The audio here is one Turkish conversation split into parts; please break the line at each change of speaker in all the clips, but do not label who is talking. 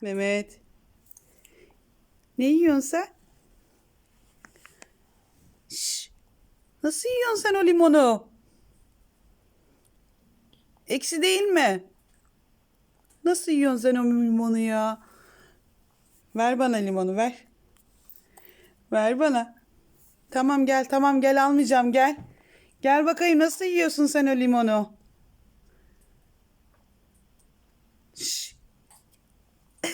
Mehmet. Ne yiyorsun sen? Şş, nasıl yiyorsun sen o limonu? Eksi değil mi? Nasıl yiyorsun sen o limonu ya? Ver bana limonu ver. Ver bana. Tamam gel tamam gel almayacağım gel. Gel bakayım nasıl yiyorsun sen o limonu? Şş.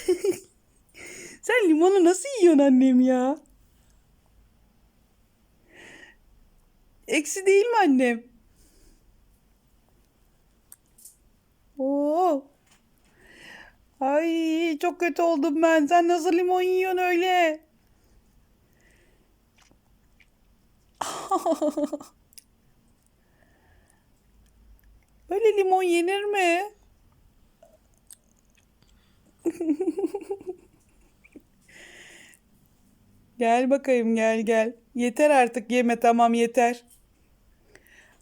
sen limonu nasıl yiyorsun annem ya? Eksi değil mi annem? Oo. Ay çok kötü oldum ben. Sen nasıl limon yiyorsun öyle? Böyle limon yenir mi? Gel bakayım gel gel. Yeter artık yeme tamam yeter.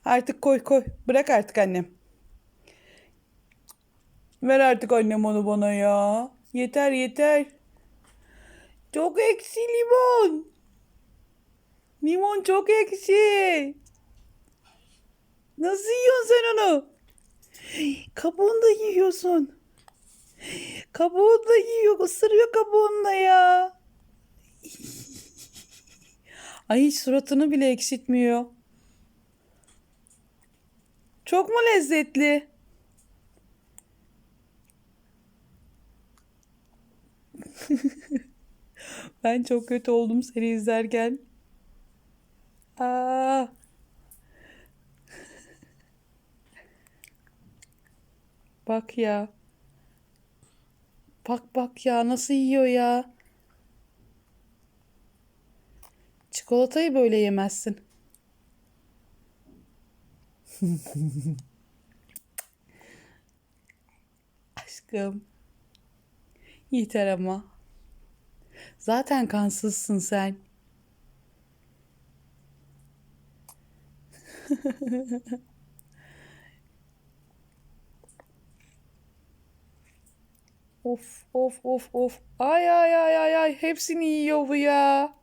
Artık koy koy. Bırak artık annem. Ver artık annem onu bana ya. Yeter yeter. Çok eksi limon. Limon çok ekşi. Nasıl yiyorsun sen onu? Kabuğunu yiyorsun. Kabuğunu da yiyor. Isırıyor kabuğunu da ya. Ay hiç suratını bile ekşitmiyor. Çok mu lezzetli? Ben çok kötü oldum seni izlerken. Aa. Bak ya. Bak bak ya nasıl yiyor ya. Çikolatayı böyle yemezsin. Aşkım. Yeter ama. Zaten kansızsın sen. Of of of of. Ay ay ay ay ay. Hepsini yiyor bu ya.